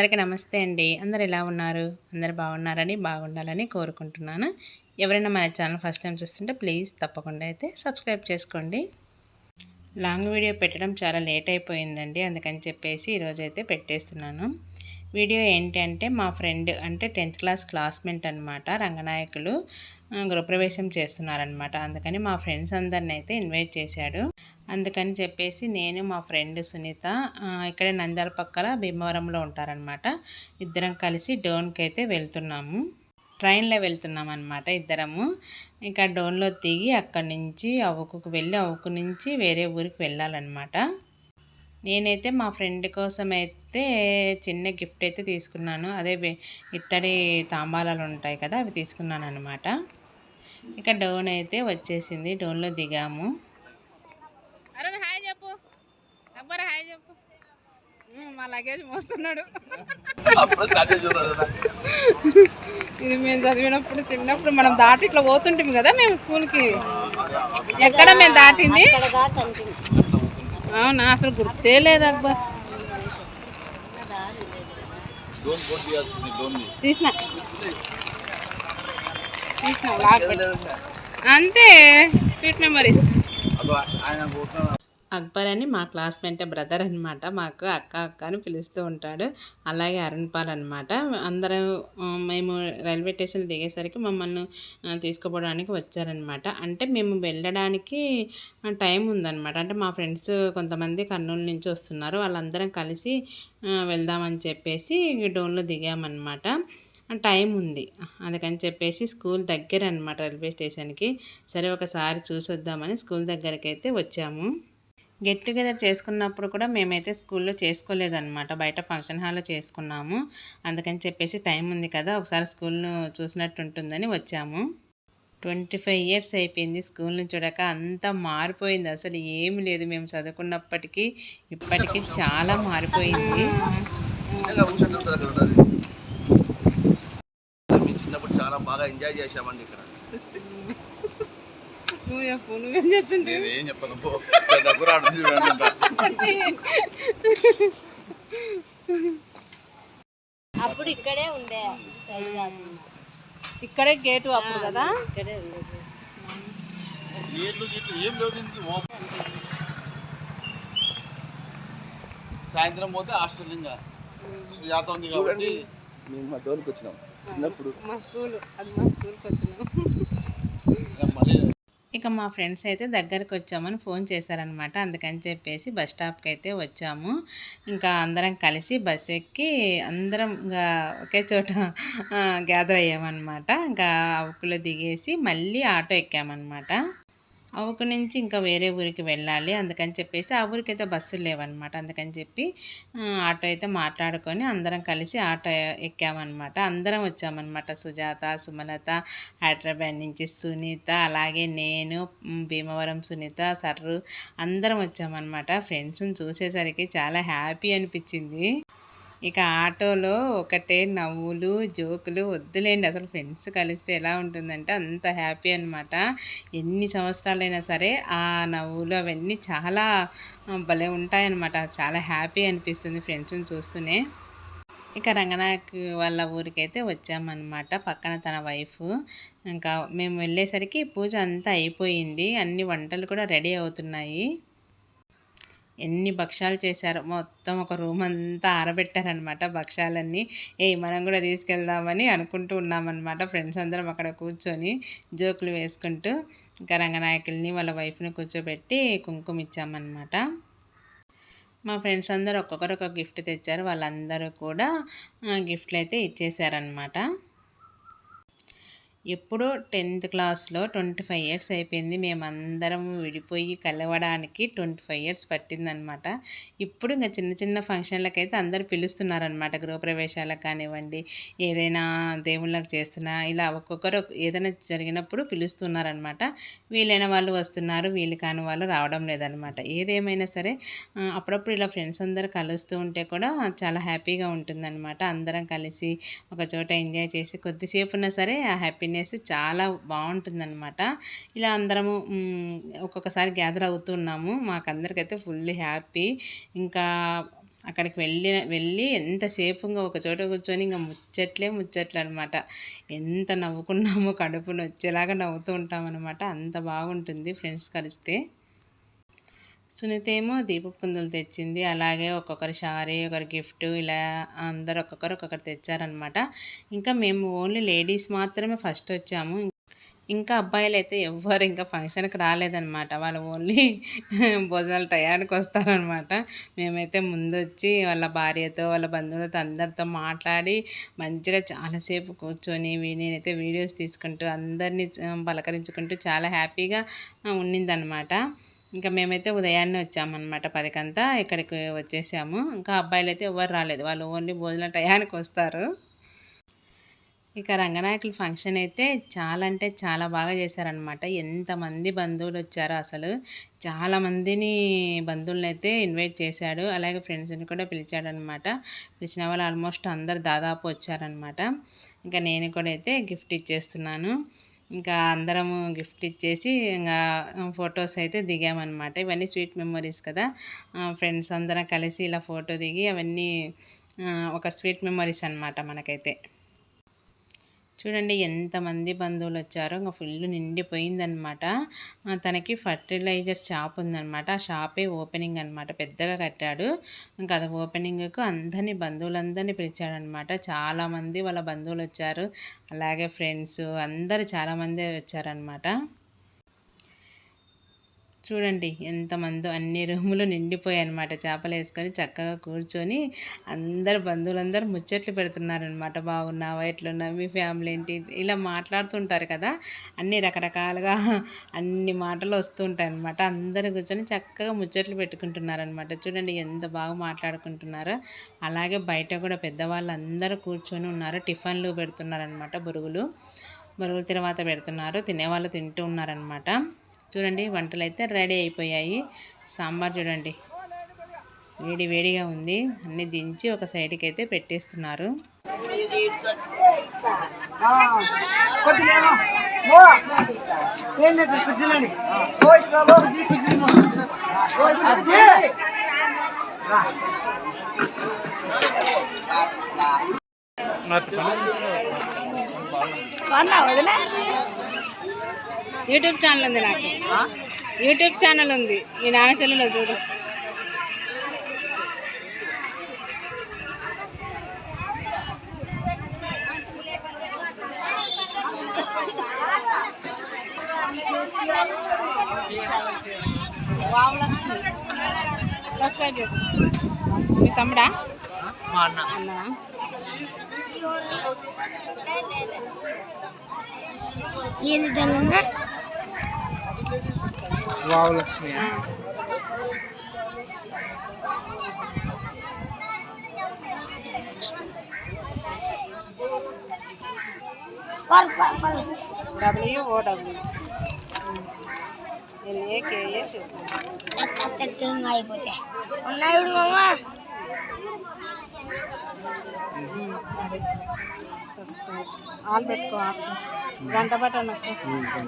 అందరికీ నమస్తే అండి. అందరు ఎలా ఉన్నారు? అందరు బాగున్నారని బాగుండాలని కోరుకుంటున్నాను. ఎవరైనా మన ఛానల్ ఫస్ట్ టైం చూస్తుంటే ప్లీజ్ తప్పకుండా అయితే సబ్స్క్రైబ్ చేసుకోండి. లాంగ్ వీడియో పెట్టడం చాలా లేట్ అయిపోయిందండి. అందుకని చెప్పేసి ఈరోజు అయితే పెట్టేస్తున్నాను. వీడియో ఏంటంటే మా ఫ్రెండ్ అంటే టెన్త్ క్లాస్ క్లాస్మేట్ అనమాట రంగనాయకులు గృహప్రవేశం చేస్తున్నారనమాట అందుకని మా ఫ్రెండ్స్ అందరిని అయితే ఇన్వైట్ చేశాడు. అందుకని చెప్పేసి నేను మా ఫ్రెండ్ సునీత ఇక్కడే నంద్యాల పక్కల భీమవరంలో ఉంటారనమాట ఇద్దరం కలిసి డోన్కి అయితే వెళ్తున్నాము. ట్రైన్లో వెళ్తున్నాం అనమాట ఇద్దరము. ఇంకా డోన్లో దిగి అక్కడి నుంచి అవుకుకు వెళ్ళి అవుకు నుంచి వేరే ఊరికి వెళ్ళాలన్నమాట. నేనైతే మా ఫ్రెండ్ కోసం అయితే చిన్న గిఫ్ట్ అయితే తీసుకున్నాను. అదే ఇత్తడి తాంబాలాలు ఉంటాయి కదా అవి తీసుకున్నాను అనమాట ఇక డోన్ అయితే వచ్చేసింది. డోన్లో దిగాము. అరే హాయ్ చెప్పు. అబ్బరా హాయ్ చెప్పు. ఉమ్, మా లగేజ్ మోస్తున్నాడు. ఇది మేము చదివినప్పుడు చిన్నప్పుడు మనం దాటి ఇట్లా పోతుంటాం కదా మేము స్కూల్కి. ఎక్కడ మేము దాటింది? అవునా? అసలు గుర్తే లేదబ్బా తీసిన. తీసిన లాక్ పెట్టి. అంతే స్వీట్ మెమరీస్. అక్బర్ అని మా క్లాస్మేట్ బ్రదర్ అనమాట మాకు అక్క అక్క అని పిలుస్తూ ఉంటాడు. అలాగే అరుణ్ పాల్ అనమాట అందరూ మేము రైల్వే స్టేషన్ దిగేసరికి మమ్మల్ని తీసుకుపోవడానికి వచ్చారనమాట అంటే మేము వెళ్ళడానికి టైం ఉందన్నమాట. అంటే మా ఫ్రెండ్స్ కొంతమంది కర్నూలు నుంచి వస్తున్నారు. వాళ్ళందరం కలిసి వెళ్దామని చెప్పేసి డోన్లో దిగామన్నమాట. టైం ఉంది. అందుకని చెప్పేసి స్కూల్ దగ్గర అనమాట రైల్వే స్టేషన్కి. సరే ఒకసారి చూసి వద్దామని స్కూల్ దగ్గరికి అయితే వచ్చాము. గెట్ టుగెదర్ చేసుకున్నప్పుడు కూడా మేమైతే స్కూల్లో చేసుకోలేదన్నమాట. బయట ఫంక్షన్ హాల్లో చేసుకున్నాము. అందుకని చెప్పేసి టైం ఉంది కదా ఒకసారి స్కూల్ను చూసినట్టు ఉంటుందని వచ్చాము. ట్వంటీ ఫైవ్ ఇయర్స్ అయిపోయింది స్కూల్ని చూడక అంతా మారిపోయింది. అసలు ఏమి లేదు. మేము చదువుకున్నప్పటికీ ఇప్పటికీ చాలా మారిపోయింది. చిన్నప్పుడు చాలా బాగా ఎంజాయ్ చేశామండి ఇక్కడ. నువ్వు చెప్పు నువ్వేం చేస్తుంటే? చెప్పను దగ్గర. అప్పుడు ఇక్కడే ఉండే ఇక్కడే గేటు అప్పుడు కదా? ఇక్కడే ఏం. సాయంత్రం పోతే హాస్టల్ ఇంకా. సుజాత ఉంది కాబట్టి మేము మా డోర్కి వచ్చినాం. చిన్నప్పుడు. మా స్కూల్ అది మా స్కూల్కి వచ్చినాం. ఇక మా ఫ్రెండ్స్ అయితే దగ్గరికి వచ్చామని ఫోన్ చేశారనమాట. అందుకని చెప్పేసి బస్ స్టాప్కి అయితే వచ్చాము. ఇంకా అందరం కలిసి బస్ ఎక్కి అందరం ఇంకా ఒకే చోట గ్యాదర్ అయ్యామన్నమాట ఇంకా అవుకులో దిగేసి మళ్ళీ ఆటో ఎక్కామన్నమాట అవుకు నుంచి ఇంకా వేరే ఊరికి వెళ్ళాలి. అందుకని చెప్పేసి ఆ ఊరికి అయితే బస్సులు లేవన్నమాట. అందుకని చెప్పి ఆటో అయితే మాట్లాడుకొని అందరం కలిసి ఆటో ఎక్కామన్నమాట. అందరం వచ్చామన్నమాట. సుజాత సుమలత హైదరాబాద్ నుంచి సునీత అలాగే నేను భీమవరం సునీత సర్రు అందరం వచ్చామన్నమాట. ఫ్రెండ్స్ని చూసేసరికి చాలా హ్యాపీ అనిపించింది. ఇక ఆటోలో ఒకటే నవ్వులు జోకులు వద్దులేండి. అసలు ఫ్రెండ్స్ కలిస్తే ఎలా ఉంటుందంటే అంత హ్యాపీ అనమాట ఎన్ని సంవత్సరాలైనా సరే ఆ నవ్వులు అవన్నీ చాలా భలే ఉంటాయన్నమాట. చాలా హ్యాపీ అనిపిస్తుంది ఫ్రెండ్స్ని చూస్తూనే. ఇక రంగనాయక్ వాళ్ళ ఊరికైతే వచ్చామన్నమాట. పక్కన తన వైఫ్. ఇంకా మేము వెళ్ళేసరికి పూజ అంతా అయిపోయింది. అన్ని వంటలు కూడా రెడీ అవుతున్నాయి. ఎన్ని భక్షాలు చేశారో మొత్తం ఒక రూమ్ అంతా ఆరబెట్టారనమాట భక్షాలన్నీ ఏ మనం కూడా తీసుకెళ్దామని అనుకుంటూ ఉన్నామన్నమాట ఫ్రెండ్స్ అందరం అక్కడ కూర్చొని జోకులు వేసుకుంటూ. ఇంకా రంగనాయకుల్ని వాళ్ళ వైఫ్ని కూర్చోబెట్టి కుంకుమ ఇచ్చామన్నమాట. మా ఫ్రెండ్స్ అందరూ ఒక్కొక్కరు ఒక గిఫ్ట్ తెచ్చారు. వాళ్ళందరూ కూడా గిఫ్ట్లు అయితే ఇచ్చేసారనమాట ఎప్పుడో టెన్త్ క్లాస్లో ట్వంటీ ఫైవ్ ఇయర్స్ అయిపోయింది. మేమందరం విడిపోయి కలవడానికి ట్వంటీ ఫైవ్ ఇయర్స్ పట్టిందనమాట. ఇప్పుడు ఇంకా చిన్న చిన్న ఫంక్షన్లకైతే అందరు పిలుస్తున్నారనమాట. గృహప్రవేశాలకు కానివ్వండి ఏదైనా దేవుళ్ళకి చేస్తున్నా ఇలా ఒక్కొక్కరు ఏదైనా జరిగినప్పుడు పిలుస్తున్నారనమాట. వీలైన వాళ్ళు వస్తున్నారు వీలు కాని వాళ్ళు రావడం లేదనమాట. ఏదేమైనా సరే అప్పుడప్పుడు ఇలా ఫ్రెండ్స్ అందరు కలుస్తూ ఉంటే కూడా చాలా హ్యాపీగా ఉంటుందన్నమాట అందరం కలిసి ఒక చోట ఎంజాయ్ చేసి కొద్దిసేపు ఉన్నా సరే ఆ హ్యాపీ హ్యాపీనెస్ చాలా బాగుంటుందన్నమాట. ఇలా అందరము ఒక్కొక్కసారి గ్యాదర్ అవుతున్నాము మాకందరికైతే ఫుల్ హ్యాపీ. ఇంకా అక్కడికి వెళ్ళి వెళ్ళి ఎంతసేపు ఇంకా ఒక చోట కూర్చొని ఇంకా ముచ్చట్లే ముచ్చట్లు అనమాట ఎంత నవ్వుకున్నామో కడుపును వచ్చేలాగా నవ్వుతూ ఉంటామన్నమాట. అంత బాగుంటుంది ఫ్రెండ్స్ కలిస్తే. సునీత ఏమో దీపపు కుందులు తెచ్చింది. అలాగే ఒక్కొక్కరి శారీ ఒకరి గిఫ్ట్ ఇలా అందరు ఒక్కొక్కరు ఒక్కొక్కరు తెచ్చారనమాట. ఇంకా మేము ఓన్లీ లేడీస్ మాత్రమే ఫస్ట్ వచ్చాము. ఇంకా అబ్బాయిలు అయితే ఎవ్వరు ఇంకా ఫంక్షన్కి రాలేదన్నమాట వాళ్ళు ఓన్లీ భోజనాల టయానికి వస్తారనమాట. మేమైతే ముందు వచ్చి వాళ్ళ భార్యతో వాళ్ళ బంధువులతో అందరితో మాట్లాడి మంచిగా చాలాసేపు కూర్చొని నేనైతే వీడియోస్ తీసుకుంటూ అందరినీ పలకరించుకుంటూ చాలా హ్యాపీగా ఉన్నిందనమాట. ఇంకా మేమైతే ఉదయాన్నే వచ్చామన్నమాట పదికంతా ఇక్కడికి వచ్చేసాము. ఇంకా అబ్బాయిలు అయితే ఎవరు రాలేదు. వాళ్ళు ఓన్లీ భోజన టయానికి వస్తారు. ఇక రంగనాయకుల ఫంక్షన్ అయితే చాలా అంటే చాలా బాగా చేశారనమాట ఎంతమంది బంధువులు వచ్చారో అసలు. చాలామందిని బంధువులను అయితే ఇన్వైట్ చేశాడు. అలాగే ఫ్రెండ్స్ని కూడా పిలిచాడనమాట పిలిచిన వాళ్ళు ఆల్మోస్ట్ అందరు దాదాపు వచ్చారనమాట ఇంకా నేను కూడా అయితే గిఫ్ట్ ఇచ్చేస్తున్నాను. ఇంకా అందరము గిఫ్ట్ ఇచ్చేసి ఇంకా ఫొటోస్ అయితే దిగామన్నమాట. ఇవన్నీ స్వీట్ మెమరీస్ కదా. ఫ్రెండ్స్ అందరం కలిసి ఇలా ఫోటో దిగి అవన్నీ ఒక స్వీట్ మెమరీస్ అనమాట మనకైతే. చూడండి ఎంతమంది బంధువులు వచ్చారో ఇంకా ఫుల్ నిండిపోయిందనమాట తనకి ఫర్టిలైజర్ షాప్ ఉందన్నమాట. ఆ షాపే ఓపెనింగ్ అనమాట పెద్దగా కట్టాడు. ఇంకా అది ఓపెనింగ్కు అందరినీ బంధువులందరినీ పిలిచాడనమాట చాలామంది వాళ్ళ బంధువులు వచ్చారు అలాగే ఫ్రెండ్స్ అందరు చాలామంది వచ్చారనమాట చూడండి ఎంతమందో అన్ని రూములు నిండిపోయాయి అనమాట చేపలు వేసుకొని చక్కగా కూర్చొని అందరు బంధువులందరూ ముచ్చట్లు పెడుతున్నారనమాట బాగున్నావా? ఎట్లున్నావు? మీ ఫ్యామిలీ ఏంటి? ఇలా మాట్లాడుతుంటారు కదా అన్ని రకరకాలుగా అన్ని మాటలు వస్తుంటాయి అనమాట అందరూ కూర్చొని చక్కగా ముచ్చట్లు పెట్టుకుంటున్నారనమాట చూడండి ఎంత బాగా మాట్లాడుకుంటున్నారో. అలాగే బయట కూడా పెద్దవాళ్ళు అందరూ కూర్చొని ఉన్నారు. టిఫిన్లు పెడుతున్నారనమాట బురుగులు. బురుగులు తర్వాత పెడుతున్నారు. తినేవాళ్ళు తింటూ ఉన్నారనమాట చూడండి వంటలు అయితే రెడీ అయిపోయాయి. సాంబార్ చూడండి వేడి వేడిగా ఉంది. అన్ని దించి ఒక సైడ్కి అయితే పెట్టేస్తున్నారు యూట్యూబ్ ఛానల్ ఉంది నాకు. యూట్యూబ్ ఛానల్ ఉంది. ఈ నాన్న సెల్లులో చూడు. సబ్స్క్రైబ్ చేసుకో మీ తమ్ముడా? అన్నా? wow Lakshmi W O W L A K S setting అయిపోతే ఉన్నాయి ఇప్పుడు మామ సబ్స్క్రైబ్ ఆల్ పెట్టుకో ఆప్షన్ గంట బటన్ నొక్కు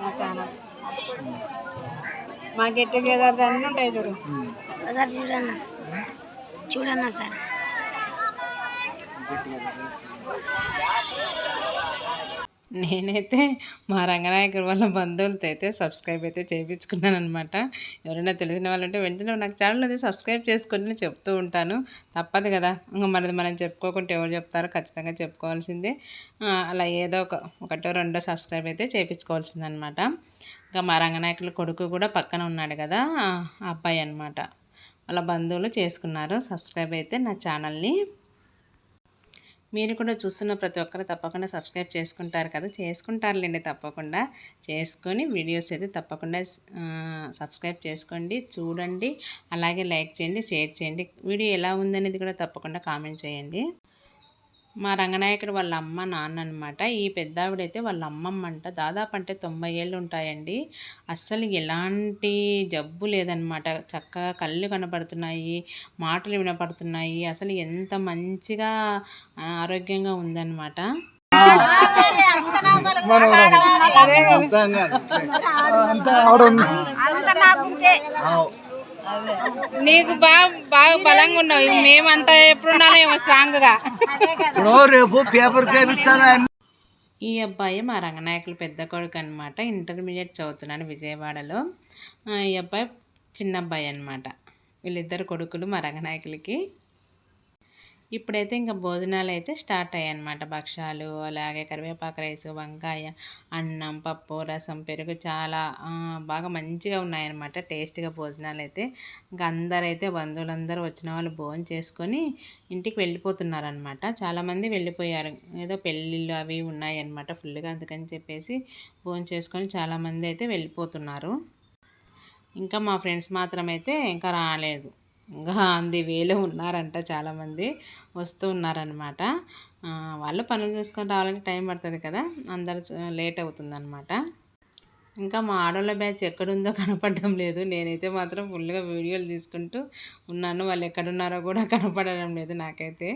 నా ఛానల్ మా గెట్ టుగెదర్ అన్నీ ఉంటాయి చూడు ఒకసారి చూడన్న చూడన్న సార్ నేనైతే మా రంగనాయకుడు వాళ్ళ బంధువులతో అయితే సబ్స్క్రైబ్ అయితే చేయించుకున్నాను అనమాట ఎవరైనా తెలిసిన వాళ్ళు ఉంటే వెంటనే నాకు ఛానల్ అయితే సబ్స్క్రైబ్ చేసుకొని చెప్తూ ఉంటాను. తప్పదు కదా. ఇంకా మనది మనం చెప్పుకోకుంటే ఎవరు చెప్తారో ఖచ్చితంగా చెప్పుకోవాల్సిందే. అలా ఏదో ఒక ఒకటో రెండో సబ్స్క్రైబ్ అయితే చేయించుకోవాల్సిందనమాట ఇంకా మా రంగనాయకుల కొడుకు కూడా పక్కన ఉన్నాడు కదా ఆ అబ్బాయి అనమాట వాళ్ళ బంధువులు చేసుకున్నారు. సబ్స్క్రైబ్ అయితే నా ఛానల్ని మీరు కూడా చూస్తున్న ప్రతి ఒక్కరు తప్పకుండా సబ్స్క్రైబ్ చేసుకుంటారు కదా? చేసుకుంటారులేండి తప్పకుండా. చేసుకొని వీడియోస్ అయితే తప్పకుండా సబ్స్క్రైబ్ చేసుకోండి చూడండి అలాగే లైక్ చేయండి షేర్ చేయండి. వీడియో ఎలా ఉందనేది కూడా తప్పకుండా కామెంట్ చేయండి. మా రంగనాయకుడు వాళ్ళ అమ్మ నాన్న అనమాట ఈ పెద్దావిడైతే వాళ్ళ అమ్మమ్మ అంట దాదాపు అంటే తొంభై ఏళ్ళు ఉంటాయండి. అస్సలు ఎలాంటి జబ్బు లేదనమాట. చక్కగా కళ్ళు కనపడుతున్నాయి మాటలు వినపడుతున్నాయి. అసలు ఎంత మంచిగా ఆరోగ్యంగా ఉందన్నమాట అంత నీకు బాగా బాగా బలంగా ఉన్నావు మేమంతా ఎప్పుడున్నానో ఏమో స్ట్రాంగ్గా. రేపు పేపర్ ఈ అబ్బాయి మా రంగనాయకులు పెద్ద కొడుకు అనమాట ఇంటర్మీడియట్ చదువుతున్నాడు విజయవాడలో. ఈ అబ్బాయి చిన్న అబ్బాయి అనమాట వీళ్ళిద్దరు కొడుకులు మా రంగనాయకులకి. ఇప్పుడైతే ఇంకా భోజనాలు అయితే స్టార్ట్ అయ్యాయి అనమాట భక్షాలు అలాగే కరివేపాకు రైస్ వంకాయ అన్నం పప్పు రసం పెరుగు చాలా బాగా మంచిగా ఉన్నాయన్నమాట. టేస్ట్గా భోజనాలు అయితే ఇంకా అందరైతే బంధువులందరూ వచ్చిన వాళ్ళు భోజనం చేసుకొని ఇంటికి వెళ్ళిపోతున్నారనమాట చాలామంది వెళ్ళిపోయారు. ఏదో పెళ్ళిళ్ళు అవి ఉన్నాయన్నమాట ఫుల్గా అందుకని చెప్పేసి భోజనం చేసుకొని చాలామంది అయితే వెళ్ళిపోతున్నారు. ఇంకా మా ఫ్రెండ్స్ మాత్రం అయితే ఇంకా రాలేదు. ఇంకా అంది వేలో ఉన్నారంట చాలామంది. వస్తూ ఉన్నారనమాట వాళ్ళు పనులు చూసుకొని రావాలంటే టైం పడుతుంది కదా. అందరు లేట్ అవుతుందన్నమాట. ఇంకా మా ఆడోళ్ళ బ్యాచ్ ఎక్కడుందో కనపడడం లేదు. నేనైతే మాత్రం ఫుల్గా వీడియోలు తీసుకుంటూ ఉన్నాను. వాళ్ళు ఎక్కడున్నారో కూడా కనపడడం లేదు నాకైతే.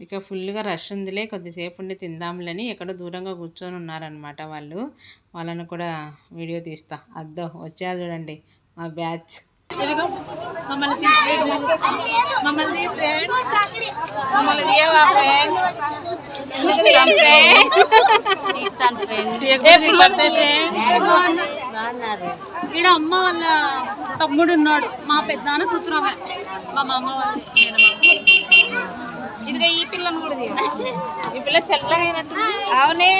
ఇక ఫుల్గా రష్ ఉందిలే. కొద్దిసేపు ఉండి తిందాంలని ఎక్కడో దూరంగా కూర్చొని ఉన్నారనమాట వాళ్ళు. వాళ్ళను కూడా వీడియో తీస్తా. అద్దో వచ్చారు చూడండి మా బ్యాచ్. బాగున్నారు ఈడ అమ్మ వాళ్ళ తమ్ముడు ఉన్నాడు. మా పెద్దనాన్న కూతురు మా మామ వాళ్ళ ఇదిగా ఈ పిల్లని కూడా. ఈ పిల్ల తెల్లగా అయినట్టు అవునే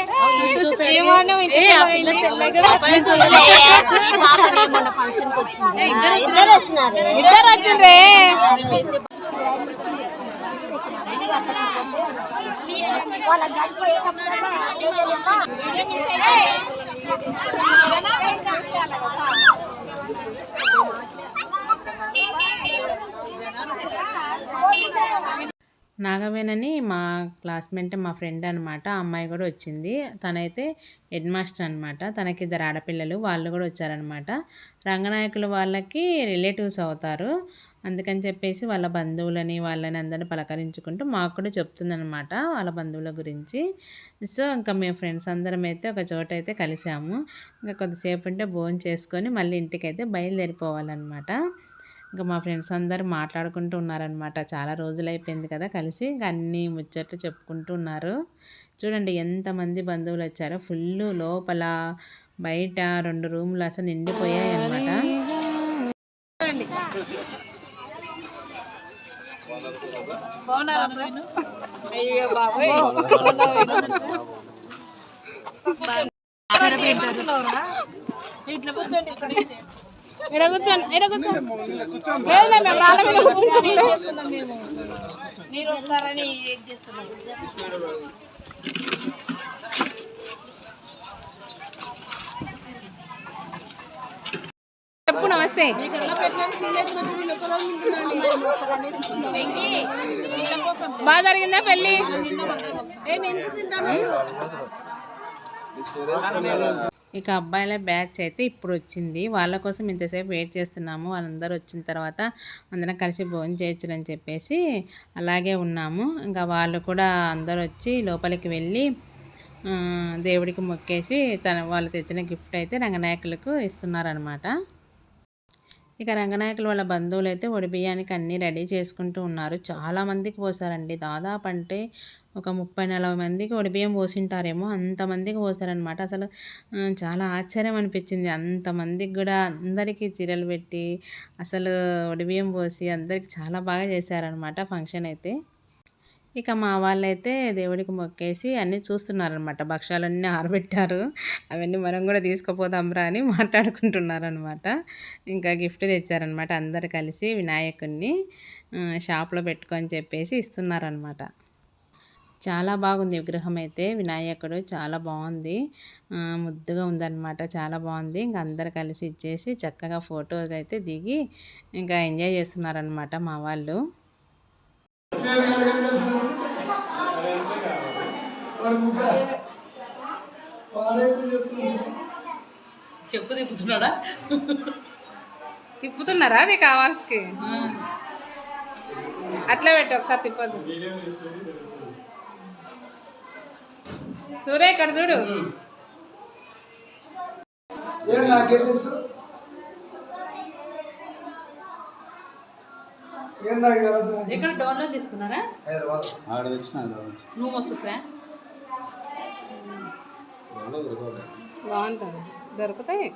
ఏమో ఏ, ఆ పిల్ల తెల్లగా ఇద్దరు వచ్చినారు. ఇద్దరు వచ్చిండ్రే. వాళ్ళ నాగవేణని మా క్లాస్మేట్ మా ఫ్రెండ్ అనమాట ఆ అమ్మాయి కూడా వచ్చింది. తనైతే హెడ్ మాస్టర్ అనమాట తనకి ఇద్దరు ఆడపిల్లలు వాళ్ళు కూడా వచ్చారనమాట రంగనాయకులు వాళ్ళకి రిలేటివ్స్ అవుతారు. అందుకని చెప్పేసి వాళ్ళ బంధువులని వాళ్ళని అందరిని పలకరించుకుంటూ మాకు కూడా చెప్తుందనమాట వాళ్ళ బంధువుల గురించి. సో ఇంకా మేము ఫ్రెండ్స్ అందరం అయితే ఒక చోట అయితే కలిసాము. ఇంకా కొద్దిసేపు ఉంటే భోజనం చేసుకొని మళ్ళీ ఇంటికైతే బయలుదేరిపోవాలన్నమాట. ఇంకా మా ఫ్రెండ్స్ అందరూ మాట్లాడుకుంటూ ఉన్నారనమాట చాలా రోజులు అయిపోయింది కదా కలిసి. ఇంకా అన్ని ముచ్చట్లు చెప్పుకుంటూ ఉన్నారు. చూడండి ఎంతమంది బంధువులు వచ్చారో ఫుల్ లోపల బయట రెండు రూములు అసలు నిండిపోయాయి అనమాట ఇట్లా కూర్చోండి ఇక్కడ కూర్చోండి ఇక్కడ కూర్చోండి. లేదు మేము రాళ్ళ మీద కూర్చుంటాం. మీరు వస్తారని వెయిట్ చేస్తున్నాం? చెప్పు నమస్తే. బాగా జరిగిందా పెళ్ళి? ఇక అబ్బాయిల బ్యాచ్ అయితే ఇప్పుడు వచ్చింది వాళ్ళ కోసం ఇంతసేపు వెయిట్ చేస్తున్నాము. వాళ్ళందరూ వచ్చిన తర్వాత అందరం కలిసి భోజనం చేయొచ్చునని చెప్పేసి అలాగే ఉన్నాము. ఇంకా వాళ్ళు కూడా అందరూ వచ్చి లోపలికి వెళ్ళి దేవుడికి మొక్కేసి తన వాళ్ళు తెచ్చిన గిఫ్ట్ అయితే రంగనాయకులకు ఇస్తున్నారనమాట ఇక రంగనాయకులు వాళ్ళ బంధువులు అయితే ఒడి బియ్యానికి అన్నీ రెడీ చేసుకుంటూ ఉన్నారు. చాలా మందికి పోసారండి. దాదాపు అంటే ఒక ముప్పై నలభై మందికి ఒడిబియ్యం పోసింటారేమో అంతమందికి పోసారనమాట అసలు చాలా ఆశ్చర్యం అనిపించింది. అంతమందికి కూడా అందరికీ చీరలు పెట్టి అసలు ఒడిబియ్యం పోసి అందరికి చాలా బాగా చేశారనమాట ఫంక్షన్ అయితే. ఇక మా వాళ్ళైతే దేవుడికి మొక్కేసి అన్నీ చూస్తున్నారనమాట భక్షాలన్నీ ఆరబెట్టారు. అవన్నీ మనం కూడా తీసుకుపోదాంరా అని మాట్లాడుకుంటున్నారనమాట ఇంకా గిఫ్ట్ తెచ్చారనమాట అందరు కలిసి వినాయకుడిని షాప్లో పెట్టుకొని చెప్పేసి ఇస్తున్నారనమాట చాలా బాగుంది విగ్రహం అయితే. వినాయకుడు చాలా బాగుంది. ముద్దుగా ఉందన్నమాట. చాలా బాగుంది. ఇంకా అందరు కలిసి ఇచ్చేసి చక్కగా ఫోటోలు అయితే దిగి ఇంకా ఎంజాయ్ చేస్తున్నారనమాట మా వాళ్ళు. తిప్పుతున్నారా? నీకు కావాల్సికి. అట్లా పెట్టు ఒకసారి తిప్పదు సూర్య ఇక్కడ చూడు. తీసుకున్నారా? ఆడ తెచ్చిన నువ్వు బాగుంటుంది. దొరుకుతాయి.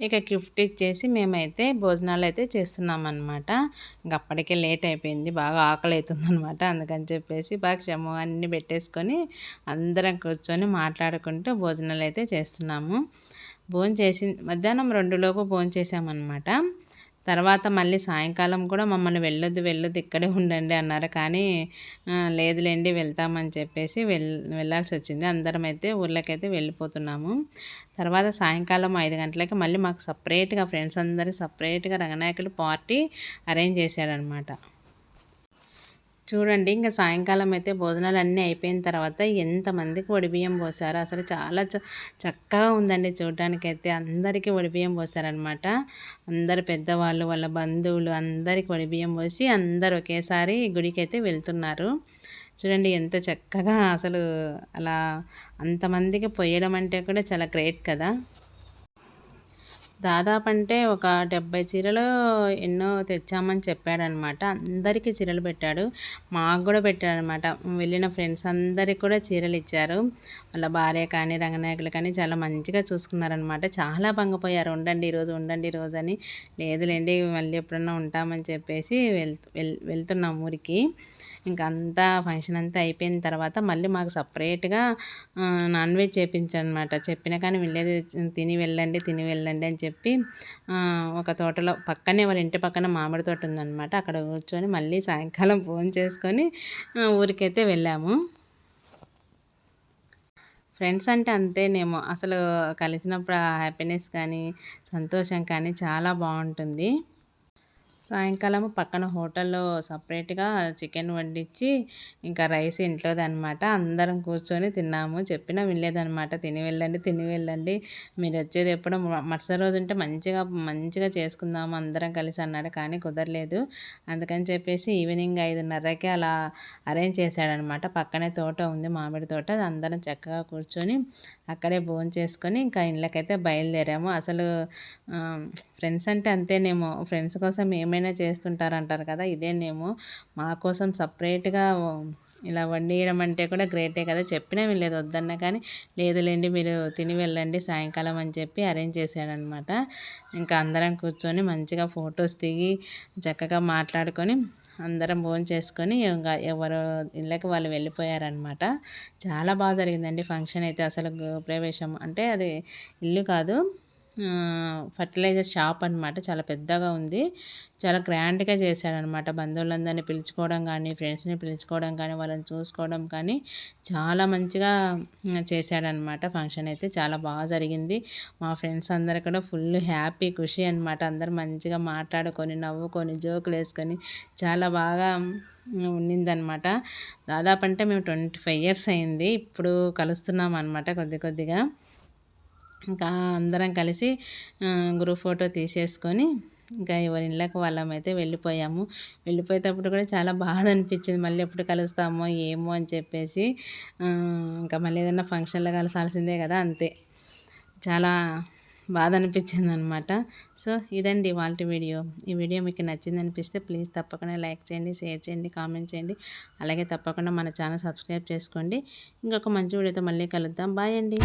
ఇక గిఫ్ట్ ఇచ్చేసి మేమైతే భోజనాలు అయితే చేస్తున్నాం అనమాట ఇంక అప్పటికే లేట్ అయిపోయింది బాగా ఆకలి అవుతుంది అనమాట అందుకని చెప్పేసి బాగా క్షమ అన్నీ పెట్టేసుకొని అందరం కూర్చొని మాట్లాడుకుంటూ భోజనాలు అయితే చేస్తున్నాము. భోజనం చేసి మధ్యాహ్నం రెండు లోపు భోజనం చేసామన్నమాట. తర్వాత మళ్ళీ సాయంకాలం కూడా మమ్మల్ని వెళ్ళొద్దు వెళ్ళొద్దు ఇక్కడే ఉండండి అన్నారు. కానీ లేదులేండి వెళ్తామని చెప్పేసి వెళ్ వెళ్ళాల్సి వచ్చింది. అందరం అయితే ఊర్లోకైతే వెళ్ళిపోతున్నాము. తర్వాత సాయంకాలం ఐదు గంటలకి మళ్ళీ మాకు సపరేట్గా ఫ్రెండ్స్ అందరికి సపరేట్గా రంగనాయకులు పార్టీ అరేంజ్ చేశాడనమాట. చూడండి ఇంకా సాయంకాలం అయితే భోజనాలు అన్నీ అయిపోయిన తర్వాత ఎంతమందికి వడిబియ్యం పోసారో. అసలు చాలా చ చక్కగా ఉందండి చూడడానికైతే. అందరికీ వడిబియ్యం పోసారనమాట అందరు పెద్దవాళ్ళు వాళ్ళ బంధువులు అందరికి వడిబియ్యం పోసి అందరు ఒకేసారి గుడికి అయితే వెళ్తున్నారు. చూడండి ఎంత చక్కగా అసలు అలా అంతమందికి పోయడం అంటే కూడా చాలా గ్రేట్ కదా. దాదాపు అంటే ఒక డెబ్బై చీరలు ఎన్నో తెచ్చామని చెప్పాడనమాట. అందరికీ చీరలు పెట్టాడు. మాకు కూడా పెట్టాడనమాట. వెళ్ళిన ఫ్రెండ్స్ అందరికి కూడా చీరలు ఇచ్చారు. వాళ్ళ భార్య కానీ రంగనాయకులు కానీ చాలా మంచిగా చూసుకున్నారనమాట. చాలా భంగపోయారు. ఉండండి ఈరోజు ఉండండి ఈరోజు అని. లేదులేండి మళ్ళీ ఎప్పుడన్నా ఉంటామని చెప్పేసి వెళ్తు వెళ్ వెళ్తున్నాం ఊరికి. ఇంకా అంతా ఫంక్షన్ అంతా అయిపోయిన తర్వాత మళ్ళీ మాకు సపరేట్గా నాన్ వెజ్ చేయించాను అనమాట చెప్పినా కానీ వెళ్ళేది తిని వెళ్ళండి తిని వెళ్ళండి అని చెప్పి ఒక తోటలో పక్కనే వాళ్ళ ఇంటి పక్కన మామిడి తోట ఉందన్నమాట అక్కడ కూర్చొని మళ్ళీ సాయంకాలం ఫోన్ చేసుకొని ఊరికైతే వెళ్ళాము. ఫ్రెండ్స్ అంటే అంతేనేమో. అసలు కలిసినప్పుడు ఆ హ్యాపీనెస్ కానీ సంతోషం కానీ చాలా బాగుంటుంది. సాయంకాలం పక్కన హోటల్లో సపరేట్గా చికెన్ వండించి ఇంకా రైస్ ఇంట్లోది అనమాట అందరం కూర్చొని తిన్నాము. చెప్పినా వినలేదనమాట. తిని వెళ్ళండి తిని వెళ్ళండి. మీరు వచ్చేది ఎప్పుడో మరుసటి రోజు ఉంటే మంచిగా మంచిగా చేసుకుందాము. అందరం కలిసి అన్నాడు. కానీ కుదరలేదు. అందుకని చెప్పేసి ఈవినింగ్ ఐదున్నరకి అలా అరేంజ్ చేశాడనమాట. పక్కనే తోట ఉంది మామిడి తోట. అందరం చక్కగా కూర్చొని అక్కడే భోజనం చేసుకొని ఇంకా ఇళ్ళకైతే బయలుదేరాము. అసలు ఫ్రెండ్స్ అంటే అంతేనేమో. ఫ్రెండ్స్ కోసం ఏమైనా చేస్తుంటారంటారు కదా ఇదేనేమో. మా కోసం సపరేట్గా ఇలా వండియడం అంటే కూడా గ్రేటే కదా. చెప్పినా వీళ్ళేది వద్దన్నా కానీ లేదులేండి మీరు తిని వెళ్ళండి సాయంకాలం అని చెప్పి అరేంజ్ చేశాడనమాట. ఇంకా అందరం కూర్చొని మంచిగా ఫొటోస్ దిగి చక్కగా మాట్లాడుకొని అందరం భోజనం చేసుకొని ఇంకా ఎవరు ఇళ్ళకి వాళ్ళు వెళ్ళిపోయారనమాట. చాలా బాగా జరిగిందండి ఫంక్షన్ అయితే. అసలు గృహప్రవేశం అంటే అది ఇల్లు కాదు. ఫర్టిలైజర్ షాప్ అన్నమాట. చాలా పెద్దగా ఉంది. చాలా గ్రాండ్గా చేశాడనమాట బంధువులందరినీ పిలుచుకోవడం కానీ ఫ్రెండ్స్ని పిలుచుకోవడం కానీ వాళ్ళని చూసుకోవడం కానీ చాలా మంచిగా చేశాడనమాట ఫంక్షన్ అయితే చాలా బాగా జరిగింది. మా ఫ్రెండ్స్ అందరు కూడా ఫుల్ హ్యాపీ ఖుషి అనమాట అందరు మంచిగా మాట్లాడుకొని నవ్వుకొని జోకులు వేసుకొని చాలా బాగా ఉండిందనమాట దాదాపు అంటే మేము ట్వంటీ ఫైవ్ ఇయర్స్ అయింది. ఇప్పుడు కలుస్తున్నాం అనమాట కొద్ది కొద్దిగా. ఇంకా అందరం కలిసి గ్రూప్ ఫోటో తీసేసుకొని ఇంకా ఎవరి ఇళ్ళకి వాళ్ళమైతే వెళ్ళిపోయాము. వెళ్ళిపోయేటప్పుడు కూడా చాలా బాధ అనిపించింది. మళ్ళీ ఎప్పుడు కలుస్తామో ఏమో అని చెప్పేసి ఇంకా మళ్ళీ ఏదైనా ఫంక్షన్లో కలిసాల్సిందే కదా అంతే. చాలా బాధ అనిపించింది అనమాట సో ఇదండి వాళ్ళ వీడియో. ఈ వీడియో మీకు నచ్చింది అనిపిస్తే ప్లీజ్ తప్పకుండా లైక్ చేయండి షేర్ చేయండి కామెంట్ చేయండి. అలాగే తప్పకుండా మన ఛానల్ సబ్స్క్రైబ్ చేసుకోండి. ఇంకొక మంచి వీడియోతో మళ్ళీ కలుద్దాం. బాయ్ అండి.